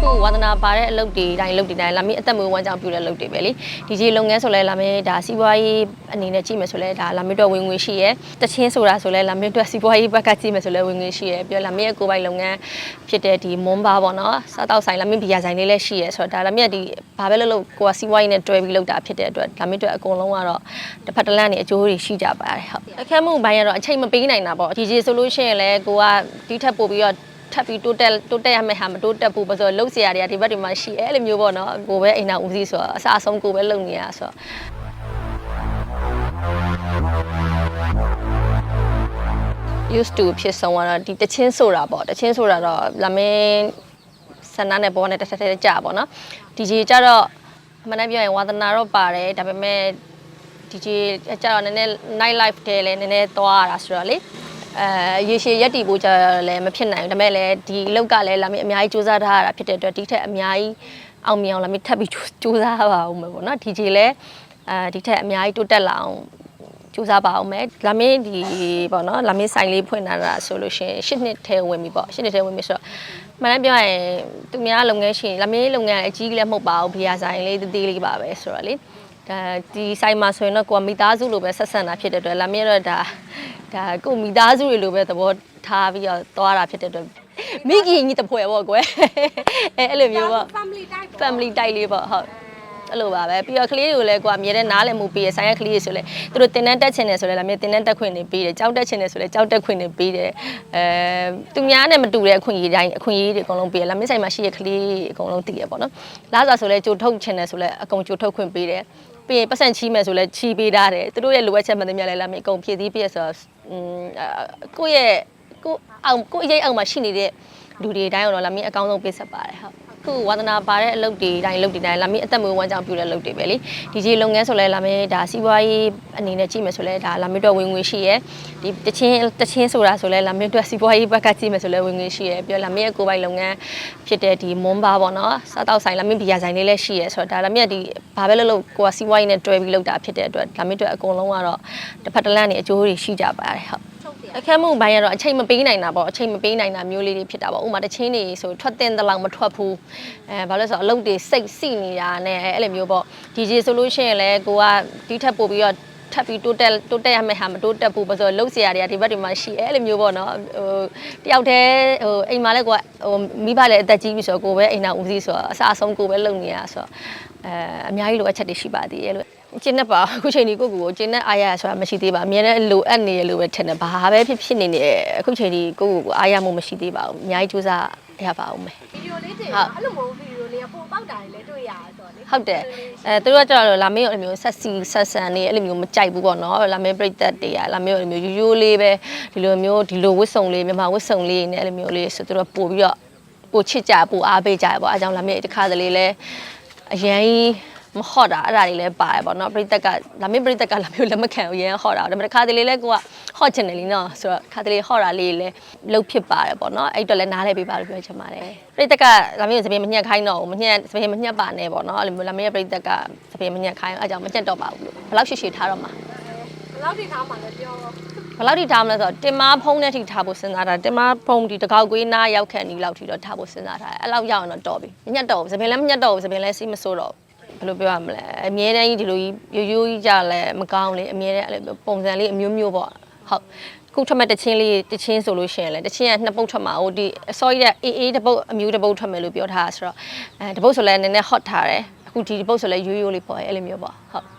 ခုဝါသနာပါတဲ့အလုပ်တွေတိုင်းလုပ်တွေတိုင်းလာမင်းအသက်မွေးဝမ်းကြောင်းပြုတဲ့အလုပ်တွေပဲလေဒီကြီးလုပ်ငန်းဆိုလဲလာမင်းဒါစီးပွားရေးအနေနဲ့ကြည့်မယ်ဆိုလဲဒါလာမင်းတို့ဝင်ငွေရှိရယ်တချင်းဆိုတာဆိုလဲလာမင်းတို့စီးပွားရေးဘက်ကကြည့်မယ်ဆိုလဲဝင်ငွေရှိရယ်ပြီးတော့လာမင်းရဲ့ကိုယ်ပိုင်လုပ်ငန်းဖြစ်တဲ့ဒီမွန်ဘာပေါ့နော်စားတောက်ဆိုင်လာမင်းဘီယာဆိုင်လေးလည်းရှိရယ်ဆိုတော့ဒါလာမင်းကဒီဘာပဲလုပ်လို့ကိုကစီးပွားရေးနဲ့တွဲပြီးလုပ်တာဖြစ်တဲ့အတွက်လာမင်းတို့အကုန်လုံးကတော့တစ်ဖက်တစ်လမ်းနေအကျိုးတွေရှိကြပါတယ်ဟုတ်အခက်မှုဘိုင်းကတော့အချိန်မပေးနိုင်တာပေါ့ဒီကြီးဆိုလို့ရှိရင်လဲကိုကဒီထက်ပိုပြီးတော့ ထပ်ပြီးတိုးတက်တိုးတက်ရမယ့်ဟာမတိုးတက်ဘူးပဲဆိုတော့လှုပ်เสียရတွေကဒီဘက်တွေမှာရှိအဲ့လိုမျိုးပေါ့နော်ကိုပဲအိမ်နာဦးစီးဆိုတော့အစားအဆုံးကိုပဲလုပ်နေရဆိုတော့ used to ဖြစ်ဆုံးကတော့ဒီတချင်းဆိုတာပေါ့တချင်းဆိုတာတော့လာမင်းဆန္ဒနဲ့ဘောနဲ့တစ်ထက်ထက်ကြာပေါ့နော် DJ ကြတော့အမှန်တမ်းပြောရင်ဝါသနာတော့ပါတယ်ဒါပေမဲ့ DJ ကြတော့နည်းနည်း night life တဲလည်းနည်းနည်းသွားရတာဆိုတော့လေ အဲရေရှည်ရက်တီဖို့ကြလည်းမဖြစ်နိုင်ဘူးဒါပေမဲ့လည်းဒီအလောက်ကလည်းလာမင်းအများကြီးစူးစမ်းထားရတာဖြစ်တဲ့အတွက်ဒီထက်အများကြီးအောင်မြင်အောင်လာမင်းထပ်ပြီးစူးစမ်းပါဦးမယ်ပေါ့နော် DJ လည်းအဲဒီထက်အများကြီးတိုးတက်လာအောင်ကြိုးစားပါအောင်မယ်လာမင်းဒီပေါ့နော်လာမင်းဆိုင်လေးဖွင့်လာတာဆိုလို့ရှိရင်၈နှစ်ထဲဝင်ပြီပေါ့၈နှစ်ထဲဝင်ပြီဆိုတော့မှန်တမ်းပြောရင်သူများလုပ်ငန်းရှင်လာမင်းလုပ်ငန်းအကြီးလည်းမဟုတ်ပါဘူးဘီယာဆိုင်လေးသေးသေးလေးပါပဲဆိုတော့လေ ဒါဒီဆိုင်မှာဆိုရင်တော့ကိုကမိသားစုလိုပဲဆက်ဆံတာဖြစ်တဲ့အတွက်လာမင်းတော့ဒါဒါကိုမိသားစုတွေလိုပဲသဘောထားပြီးတော့သွားတာဖြစ်တဲ့အတွက်မိကြီးညီတပွဲပေါ့ကွယ်အဲအဲ့လိုမျိုးပေါ့ family type ပေါ့ family တိုက်လေးပေါ့ဟုတ် အဲ့လိုပါပဲပြီးတော့ကလေးတွေကိုလည်းကိုကအမြဲတမ်းနားလည်မှုပေးရဆိုင်ရကလေးတွေဆိုလဲသူတို့တင်တန်းတက်ချင်တယ်ဆိုလဲလာမျိုးတင်တန်းတက်ခွင့်နေပေးတယ်ကြောက်တက်ချင်တယ်ဆိုလဲကြောက်တက်ခွင့်နေပေးတယ်အဲသူများနဲ့မတူတဲ့အခွင့်အရေးတိုင်းအခွင့်အရေးတွေအကုန်လုံးပေးတယ်လာမျိုးဆိုင်မှာရှိတဲ့ကလေးအကုန်လုံးတည်ရပေါ့နော်လာစားဆိုလဲကြိုထုတ်ချင်တယ်ဆိုလဲအကုန်ကြိုထုတ်ခွင့်ပေးတယ်ပြီးရင်ပတ်စံချီးမယ်ဆိုလဲချီးပေးထားတယ်သူတို့ရဲ့လိုအပ်ချက်မှန်သမျှလဲလာမျိုးအကုန်ဖြည့်ဆည်းပြည့်ဆိုတော့อืมကိုယ့်ရဲ့ကိုအောင်ကိုယ့်ရဲ့အောက်မှာရှိနေတဲ့လူတွေတိုင်းတော့လာမျိုးအကောင်းဆုံးပေးဆက်ပါတယ်ဟုတ် ခုဝါသနာပါတဲ့အလုပ်တွေတိုင်းလုပ်တွေတိုင်းလာမင်းအသက်မွေးဝမ်းကြောင်းပြုတဲ့အလုပ်တွေပဲလေဒီကြီးလုပ်ငန်းဆိုလဲလာမင်းဒါစီးပွားရေးအနေနဲ့ကြည့်မယ်ဆိုလဲဒါလာမင်းတို့ဝင်ငွေရှိရယ်ဒီတချင်းတချင်းဆိုတာဆိုလဲလာမင်းတို့စီးပွားရေးဘက်ကကြည့်မယ်ဆိုလဲဝင်ငွေရှိရယ်ပြီးတော့လာမင်းရဲ့ကိုယ်ပိုင်လုပ်ငန်းဖြစ်တဲ့ဒီမွန်ဘာပေါ့နော်စားတောက်ဆိုင်လာမင်းဘီယာဆိုင်လေးလည်းရှိရယ်ဆိုတော့ဒါလာမင်းကဒီဘာပဲလုပ်လို့ကိုကစီးပွားရေးနဲ့တွဲပြီးလုပ်တာဖြစ်တဲ့အတွက်လာမင်းတို့အကုန်လုံးကတော့တစ်ဖက်တစ်လမ်းနေအကျိုးတွေရှိကြပါတယ်ဟုတ်ထုတ်တယ် အခက်မှုဘိုင်းကတော့အချိန်မပေးနိုင်တာပေါ့အချိန်မပေးနိုင်တာမျိုးလေးတွေဖြစ်တာပေါ့ဥပမာတချင်းတွေဆိုထွက်တင်တဲ့လောက်မထွက်ဘူးအဲဘာလို့လဲဆိုတော့အလုပ်တွေစိတ်စိနေတာနဲ့အဲ့လိုမျိုးပေါ့ DJ ဆိုလို့ရှိရင်လည်းကိုကဒီထက်ပိုပြီးတော့ထပ်ပြီးတိုးတက်တိုးတက်ရမယ့်ဟာမတိုးတက်ဘူးပဲဆိုတော့လှုပ်เสียရတွေကဒီဘက်တွေမှာရှိအဲ့လိုမျိုးပေါ့နော်ဟိုတယောက်တည်းဟိုအိမ်မှာလည်းကိုကဟိုမိဘလည်းအသက်ကြီးပြီဆိုတော့ကိုပဲအိမ်နောက်ဦးစီးဆိုတော့အစားအဆုံးကိုပဲလုပ်နေရဆိုတော့အဲအများကြီးလိုအပ်ချက်တွေရှိပါသေးရဲ့လို့ ကျင်းနဲ့ပါအခုချိန်ဒီကိုကိုကိုကျင်းနဲ့အားရဆိုတာမရှိသေးပါအများနဲ့လိုအပ်နေရလို့ပဲထင်တယ်ဘာပဲဖြစ်ဖြစ်နေနေအခုချိန်ဒီကိုကိုကိုအားရမှုမရှိသေးပါဘူးအများကြီးစူးစမ်းရပါဦးမယ်ဗီဒီယိုလေးတင်ဟုတ်အဲ့လိုမျိုးဗီဒီယိုလေးကပိုပေါက်တာတွေလည်းတွေ့ရတယ်ဆိုတော့လေဟုတ်တယ်အဲသူတို့ကကြတော့လာမင်းရောအဲ့လိုမျိုးဆက်စီဆက်ဆန်နေအဲ့လိုမျိုးမကြိုက်ဘူးပေါ့နော်လာမင်းပြိသက်တွေကလာမင်းရောအဲ့လိုမျိုးရိုးရိုးလေးပဲဒီလိုမျိုးဒီလိုဝတ်စုံလေးမြန်မာဝတ်စုံလေးနဲ့အဲ့လိုမျိုးလေးဆိုသူတို့ပို့ပြီးတော့ပို့ချစ်ကြပို့အားပေးကြရပေါ့အဲကြောင့်လာမင်းတစ်ခါတလေလဲအရင်ကြီး မဟော့တာအဲ့ဒါတွေလည်းပါတယ်ပေါ့နော်ပြိသက်ကလာမင်းပြိသက်ကလာမျိုးလက်မခံဘူးရန်ဟော့တာဒါပေမဲ့တစ်ခါတလေလဲကိုကဟော့ချင်တယ်လीနော်ဆိုတော့တစ်ခါတလေဟော့တာလေးလည်းလှုပ်ဖြစ်ပါတယ်ပေါ့နော်အဲ့တော့လည်းနားလဲပေးပါလို့ပြောချင်ပါတယ်ပြိသက်ကလာမင်းစပင်းမညှက်ခိုင်းတော့ဘူးမညှက်စပင်းမညှက်ပါနဲ့ပေါ့နော်အဲ့လိုမျိုးလာမင်းရဲ့ပြိသက်ကစပင်းမညှက်ခိုင်းအဲ့ကြောင့်မညှက်တော့ပါဘူးလို့ဘယ်လောက်ရှိရှိထားတော့မှာဘယ်လောက်ထိထားမှလည်းပြောတော့ဘယ်လောက်ထိထားမလဲဆိုတော့တင်မာဖုံးနဲ့ထိထားဖို့စဉ်းစားတာတင်မာဖုံးဒီတကောက်ကွေးနားရောက်ခန့်ဒီလောက်ထိတော့ထားဖို့စဉ်းစားတာအဲ့လောက်ရောက်ရင်တော့တော်ပြီမညှက်တော့ဘူးစပင်းလည်းမညှက်တော့ဘူးစပင်းလည်းစီးမဆိုးတော့ဘူး ဘယ်လိုပြောရမလဲအမြဲတမ်းကြီးဒီလိုကြီးရိုးရိုးကြီးကြလဲမကောင်းလေအမြဲတမ်းအဲ့လိုပုံစံလေးအမျိုးမျိုးပေါ့ဟုတ်ခုထွက်မဲ့တချင်းလေးတချင်းဆိုလို့ရှိရင်လေတချင်းကနှစ်ပုတ်ထွက်မှာဟိုဒီအစောကြီးကအေးအေးတစ်ပုတ်အမျိုးတစ်ပုတ်ထွက်မယ်လို့ပြောထားတာဆိုတော့အဲတစ်ပုတ်ဆိုလဲနည်းနည်း hot ထားတယ်အခုဒီတစ်ပုတ်ဆိုလဲရိုးရိုးလေးပေါ့အဲ့လိုမျိုးပေါ့ဟုတ်